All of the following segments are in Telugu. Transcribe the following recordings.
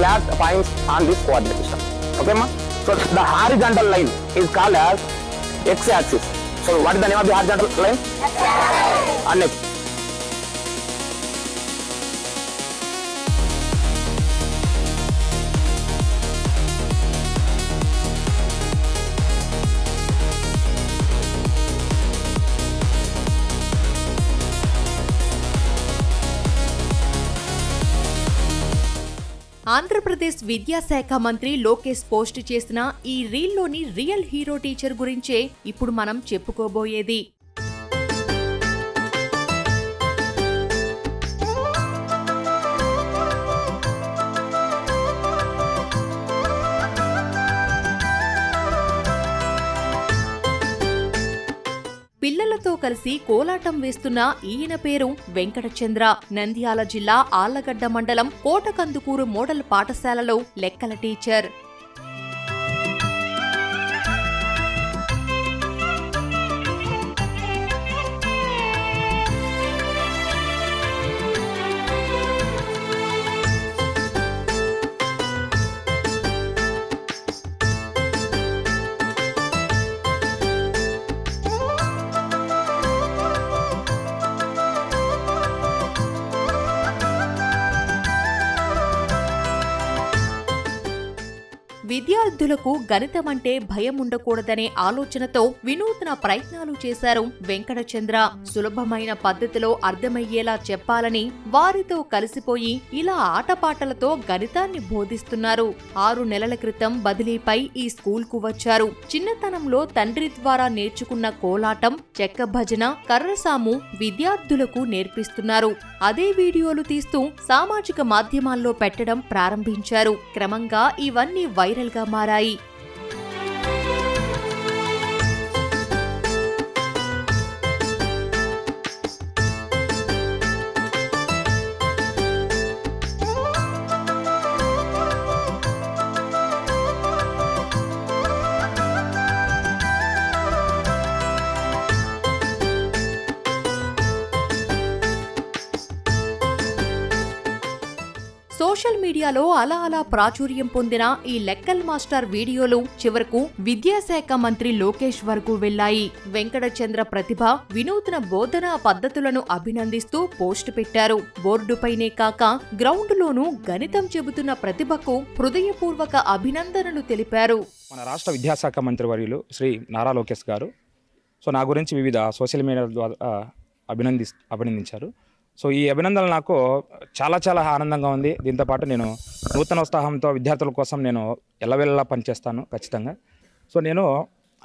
flat points on this coordinate system. Okay, ma? So the horizontal line is called as x-axis. So what is the name of the horizontal line? And Andhra Pradesh విద్యాశాఖ మంత్రి లోకేష్ పోస్ట్ చేసిన ఈ రీల్లోని రియల్ హీరో టీచర్ గురించే ఇప్పుడు మనం చెప్పుకోబోయేది. కలిసి కోలాటం వేస్తున్న ఈయన పేరు వెంకటచంద్ర. నంద్యాల జిల్లా ఆళ్ళగడ్డ మండలం కోటకందుకూరు మోడల్ పాఠశాలలో లెక్కల టీచర్. విద్యార్థులకు గణితం అంటే భయం ఉండకూడదనే ఆలోచనతో వినూత్న ప్రయత్నాలు చేశారు వెంకటచంద్ర. సులభమైన పద్ధతిలో అర్థమయ్యేలా చెప్పాలని వారితో కలిసిపోయి ఇలా ఆటపాటలతో గణితాన్ని బోధిస్తున్నారు. ఆరు నెలల క్రితం బదిలీపై ఈ స్కూల్కు వచ్చారు. చిన్నతనంలో తండ్రి ద్వారా నేర్చుకున్న కోలాటం చెక్క భజన కర్రసాము విద్యార్థులకు నేర్పిస్తున్నారు. అదే వీడియోలు తీస్తూ సామాజిక మాధ్యమాల్లో పెట్టడం ప్రారంభించారు. క్రమంగా ఇవన్నీ వైరల్ का मार आई। సోషల్ మీడియాలో అలా అలా ప్రాచుర్యం పొందిన ఈ లెక్కల్ మాస్టర్ వీడియోలు చివరకు విద్యాశాఖ మంత్రి లోకేష్ వరకు వెళ్ళాయి వెంకటచంద్ర ప్రతిభ వినూత్న బోధనా పద్ధతులను అభినందిస్తూ పోస్ట్ పెట్టారు. బోర్డుపైనే కాక గ్రౌండ్లోనూ గణితం చెబుతున్న ప్రతిభకు హృదయపూర్వక అభినందనలు తెలిపారు. మన రాష్ట్ర విద్యాశాఖ మంత్రి వర్యులు శ్రీ నారా లోకేష్ గారు సో నా గురించి వివిధ సోషల్ మీడియా ద్వారా అభినంది అభినందించారు. సో ఈ అభినందనలు నాకు చాలా చాలా ఆనందంగా ఉంది. దీంతోపాటు నేను నూతన ఉత్సాహంతో విద్యార్థుల కోసం నేను ఎల్లవెల్లా పనిచేస్తాను ఖచ్చితంగా. సో నేను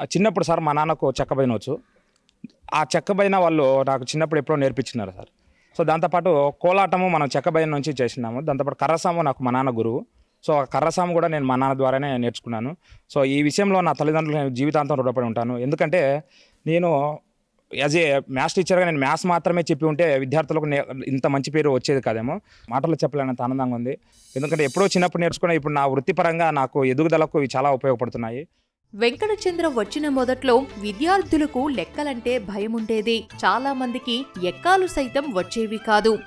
ఆ చిన్నప్పుడు సార్ మా నాన్నకు చెక్కబైన వచ్చు ఆ చెక్కబైన వాళ్ళు నాకు చిన్నప్పుడు ఎప్పుడో నేర్పించినారు సార్. సో దాంతోపాటు కోలాటము మనం చెక్కబైన నుంచి చేసినాము. దాంతోపాటు కర్రసాము నాకు మా నాన్న గురువు. సో ఆ కర్రసాము కూడా నేను మా నాన్న ద్వారానే నేర్చుకున్నాను. సో ఈ విషయంలో నా తల్లిదండ్రులు నేను జీవితాంతం రుణపడి ఉంటాను. ఎందుకంటే నేను యాజ్ ఏ మ్యాథ్స్ టీచర్గా నేను మ్యాథ్స్ మాత్రమే చెప్పి ఉంటే విద్యార్థులకు ఇంత మంచి పేరు వచ్చేది కాదేమో. మాటలు చెప్పలేనంత ఆనందంగా ఉంది. ఎందుకంటే ఎప్పుడో చిన్నప్పుడు నేర్చుకున్న ఇప్పుడు నా వృత్తిపరంగా నాకు ఎదుగుదలకు ఇవి చాలా ఉపయోగపడుతున్నాయి. వెంకటచంద్ర వచ్చిన మొదట్లో విద్యార్థులకు లెక్కలంటే భయముండేది. చాలా మందికి ఎక్కాలు సైతం వచ్చేవి కాదు.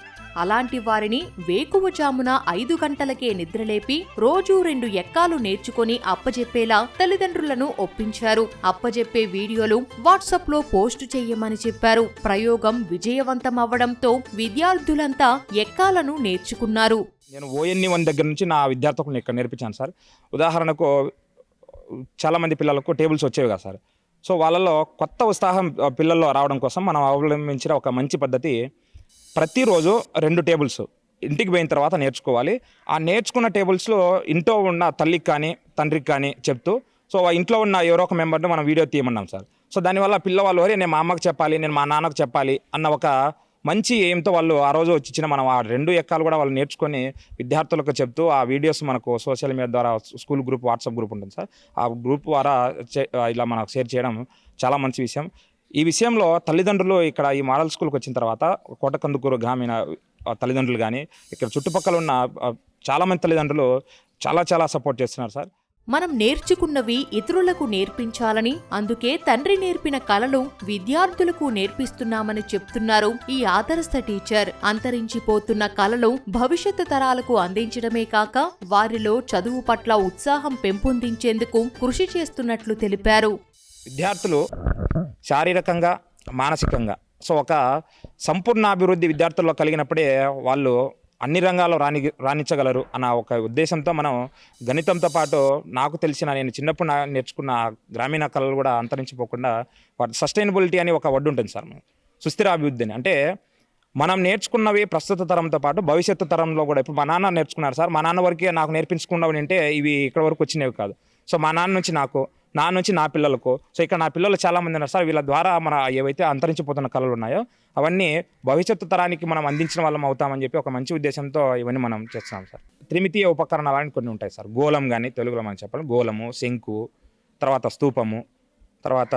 అలాంటి వారిని వేకువజామున ఐదు గంటలకే నిద్రలేపి రోజూ రెండు ఎక్కాలు నేర్చుకొని అప్పజెప్పేలా తల్లిదండ్రులను ఒప్పించారు. అప్పజెప్పే వీడియోలు వాట్సాప్లో పోస్టు చేయమని చెప్పారు. ప్రయోగం విజయవంతం అవ్వడంతో విద్యార్థులంతా ఎక్కాలను నేర్చుకున్నారు. నేను ఓఎన్ఈ వన్ దగ్గర నుంచి నా విద్యార్థులను ఇక్కడ నేర్పించాను సార్. ఉదాహరణకు చాలామంది పిల్లలకు టేబుల్స్ వచ్చేవి కదా సార్. సో వాళ్ళలో కొత్త ఉత్సాహం పిల్లల్లో రావడం కోసం మనం అవలంబించిన ఒక మంచి పద్ధతి ప్రతిరోజు రెండు టేబుల్స్. ఇంటికి పోయిన తర్వాత నేర్చుకోవాలి. ఆ నేర్చుకున్న టేబుల్స్లో ఇంట్లో ఉన్న తల్లికి కానీ తండ్రికి కానీ చెప్తూ సో ఆ ఇంట్లో ఉన్న ఎవరో ఒక మెంబర్ని మనం వీడియో తీయమన్నాం సార్. సో దానివల్ల పిల్లవాళ్ళు వరే నేను మా అమ్మకు చెప్పాలి నేను మా నాన్నకు చెప్పాలి అన్న ఒక మంచి ఎయిమ్తో వాళ్ళు ఆ రోజు వచ్చి ఇచ్చిన మనం ఆ రెండు ఎక్కాలు కూడా వాళ్ళు నేర్చుకొని విద్యార్థులకు చెప్తూ ఆ వీడియోస్ మనకు సోషల్ మీడియా ద్వారా స్కూల్ గ్రూప్ వాట్సాప్ గ్రూప్ ఉంటుంది సార్. ఆ గ్రూప్ ద్వారా ఇలా మనకు షేర్ చేయడం చాలా మంచి విషయం. ఈ విషయంలో తల్లిదండ్రులు ఇక్కడ ఈ మోడల్ స్కూల్కి వచ్చిన తర్వాత కోటకందుకూరు గ్రామీణ తల్లిదండ్రులు కానీ ఇక్కడ చుట్టుపక్కల ఉన్న చాలామంది తల్లిదండ్రులు చాలా చాలా సపోర్ట్ చేస్తున్నారు సార్. మనం నేర్చుకున్నవి ఇతరులకు నేర్పించాలని అందుకే తండ్రి నేర్పిన కళలు విద్యార్థులకు నేర్పిస్తున్నామని చెప్తున్నారు ఈ ఆదర్శ టీచర్. అంతరించిపోతున్న కళలు భవిష్యత్తు తరాలకు అందించడమే కాక వారిలో చదువు పట్ల ఉత్సాహం పెంపొందించేందుకు కృషి చేస్తున్నట్లు తెలిపారు. విద్యార్థులు శారీరకంగా మానసికంగా. సో ఒక సంపూర్ణ అభివృద్ధి విద్యార్థుల్లో కలిగినప్పుడే వాళ్ళు అన్ని రంగాల్లో రాణి రాణించగలరు అన్న ఒక ఉద్దేశంతో మనం గణితంతో పాటు నాకు తెలిసిన నేను చిన్నప్పుడు నేర్చుకున్న గ్రామీణ కళలు కూడా అంతరించిపోకుండా వాటి సస్టైనబిలిటీ అని ఒక వడ్డు ఉంటుంది సార్. సుస్థిర అభివృద్ధి అని అంటే మనం నేర్చుకున్నవి ప్రస్తుత తరంతో పాటు భవిష్యత్తు తరంలో కూడా. ఇప్పుడు మా నాన్న నేర్చుకున్నారు సార్. మా నాన్న వరకే నాకు నేర్పించుకున్నవి అంటే ఇవి ఇక్కడ వరకు వచ్చినవి కాదు. సో మా నాన్న నుంచి నాకు నా నుంచి నా పిల్లలకు. సో ఇక్కడ నా పిల్లలు చాలామంది ఉన్నారు. సార్ వీళ్ళ ద్వారా మన ఏవైతే అంతరించిపోతున్న కళలు ఉన్నాయో అవన్నీ భవిష్యత్తు తరానికి మనం అందించిన వాళ్ళం అవుతామని చెప్పి ఒక మంచి ఉద్దేశంతో ఇవన్నీ మనం చేస్తున్నాం సార్. త్రిమితీయ ఉపకరణాలు అని కొన్ని ఉంటాయి సార్. గోళం కానీ తెలుగులో మనం చెప్పాలి. గోళము శంకు తర్వాత స్తూపము తర్వాత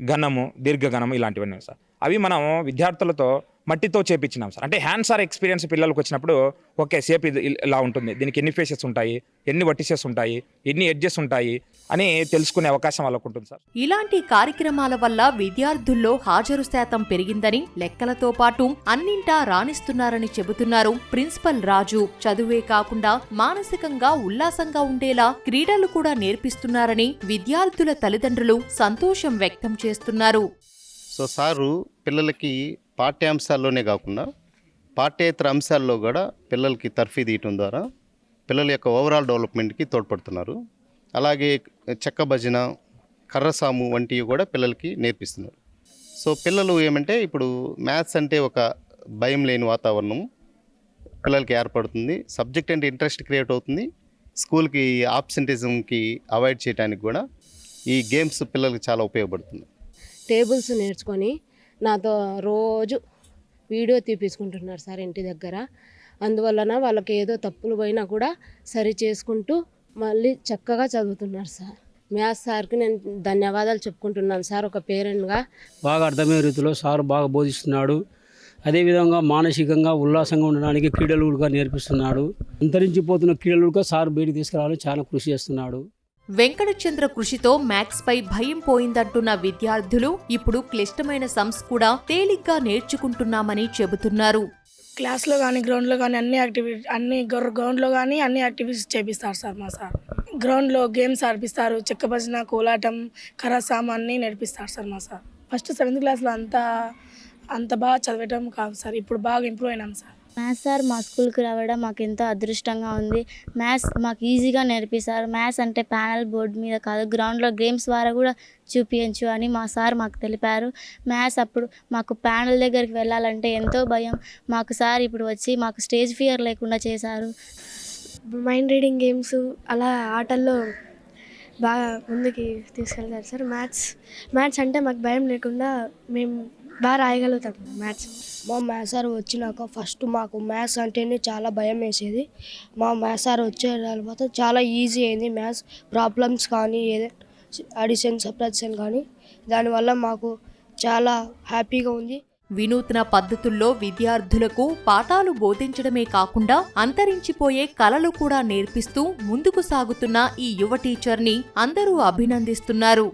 ఘనము దీర్ఘఘనము ఇలాంటివన్నీ ఉన్నాయి సార్. అవి మనం విద్యార్థులతో మట్టితో చేపించినాం సార్. అంటే హ్యాండ్స్ ఆర్ ఎక్స్పీరియన్స్ పిల్లలకు వచ్చినప్పుడు ఓకే సేప్ ఇది ఇల్- ఉంటుంది. దీనికి ఎన్ని ఫేసెస్ ఉంటాయి? ఎన్ని వటిసెస్ ఉంటాయి? ఎన్ని ఎడ్జెస్ ఉంటాయి? అని తెలుసుకునే అవకాశం వాళ్ళకు ఉంటుంది సార్. ఇలాంటి కార్యక్రమాల వల్ల విద్యార్థుల్లో హాజరు శాతం పెరిగిందని లెక్కలతో పాటు అన్నింటా రాణిస్తున్నారని చెబుతున్నారు ప్రిన్సిపల్ రాజు. చదువే కాకుండా మానసికంగా ఉల్లాసంగా ఉండేలా క్రీడలు కూడా నేర్పిస్తున్నారని విద్యార్థుల తల్లిదండ్రులు సంతోషం వ్యక్తం చేస్తున్నారు. సో సారు పిల్లలకి పాఠ్యాంశాల్లోనే కాకుండా పాఠ్యేతర అంశాల్లో కూడా పిల్లలకి తర్ఫీ తీయటం ద్వారా పిల్లల యొక్క ఓవరాల్ డెవలప్మెంట్కి తోడ్పడుతున్నారు. అలాగే చెక్క భజన కర్రసాము వంటివి కూడా పిల్లలకి నేర్పిస్తున్నారు. సో పిల్లలు ఏమంటే ఇప్పుడు మ్యాథ్స్ అంటే ఒక భయం లేని వాతావరణం. పిల్లలకి ఏర్పడుతుంది. సబ్జెక్ట్ అంటే ఇంట్రెస్ట్ క్రియేట్ అవుతుంది. స్కూల్కి ఆబ్సెంటిజంకి అవాయిడ్ చేయడానికి కూడా ఈ గేమ్స్ పిల్లలకి చాలా ఉపయోగపడుతుంది టేబుల్స్ నేర్చుకొని నాతో రోజు వీడియో తీపించుకుంటున్నారు సార్ ఇంటి దగ్గర. అందువలన వాళ్ళకి ఏదో తప్పులు పోయినా కూడా సరి చేసుకుంటూ మళ్ళీ చక్కగా చదువుతున్నారు సార్. మ్యాథ్స్ సార్కి నేను ధన్యవాదాలు చెప్పుకుంటున్నాను సార్. ఒక పేరెంట్గా బాగా అర్థమయ్యే రీతిలో సార్ బాగా బోధిస్తున్నాడు. అదేవిధంగా మానసికంగా ఉల్లాసంగా ఉండడానికి క్రీడలు నేర్పిస్తున్నాడు. అంతరించిపోతున్న క్రీడలు సార్ బయటికి తీసుకురావాలని చాలా కృషి చేస్తున్నాడు. వెంకటచంద్ర కృషితో మ్యాథ్స్ పై భయం పోయిందంటున్న విద్యార్థులు ఇప్పుడు క్లిష్టమైన సమ్స్ కూడా తేలిగ్గా నేర్చుకుంటున్నామని చెబుతున్నారు. క్లాస్లో కానీ గ్రౌండ్లో కానీ అన్ని యాక్టివిటీ అన్ని గ్రౌ- గ్రౌండ్లో కానీ అన్ని యాక్టివిటీస్ చేపిస్తారు సార్ మా సార్. గ్రౌండ్లో గేమ్స్ ఆడిపిస్తారు చెక్క భజన కోలాటం కరాసామ అన్నీ నేర్పిస్తారు సార్ మా సార్. ఫస్ట్ సెవెంత్ క్లాస్లో అంత అంత బాగా చదవటం కాదు సార్. ఇప్పుడు బాగా ఇంప్రూవ్ అయినాం సార్. మ్యాథ్స్ సార్ మా స్కూల్కి రావడం మాకు ఎంతో అదృష్టంగా ఉంది. మ్యాథ్స్ మాకు ఈజీగా నేర్పిస్తారు మ్యాథ్స్ అంటే ప్యానల్ బోర్డు మీద కాదు గ్రౌండ్లో గేమ్స్ ద్వారా కూడా చూపించు అని మా సార్ మాకు తెలిపారు. మ్యాథ్స్ అప్పుడు మాకు ప్యానల్ దగ్గరికి వెళ్ళాలంటే ఎంతో భయం. మాకు సార్ ఇప్పుడు వచ్చి మాకు స్టేజ్ ఫియర్ లేకుండా చేశారు. మైండ్ రీడింగ్ గేమ్స్ అలా ఆటల్లో బాగా ముందుకి తీసుకెళ్తారు సార్. మ్యాథ్స్ మ్యాథ్స్ అంటే మాకు భయం లేకుండా మేము బాగా రాయగలుగుతాం. మ్యాథ్స్ మా మ్యాథ్స్ సార్ వచ్చినాక ఫస్ట్ మాకు మ్యాథ్స్ అంటేనే చాలా భయం వేసేది. మా మ్యాథ్స్ సార్ వచ్చే తర్వాత చాలా ఈజీ అయింది మ్యాథ్స్ ప్రాబ్లమ్స్ కానీ ఏదే అడిషన్ సబ్ట్రాక్షన్ కానీ దానివల్ల మాకు చాలా హ్యాపీగా ఉంది. వినూత్న పద్ధతుల్లో విద్యార్థులకు పాఠాలు బోధించడమే కాకుండా అంతరించిపోయే కళలు కూడా నేర్పిస్తూ ముందుకు సాగుతున్న ఈ యువ టీచర్ని అందరూ అభినందిస్తున్నారు.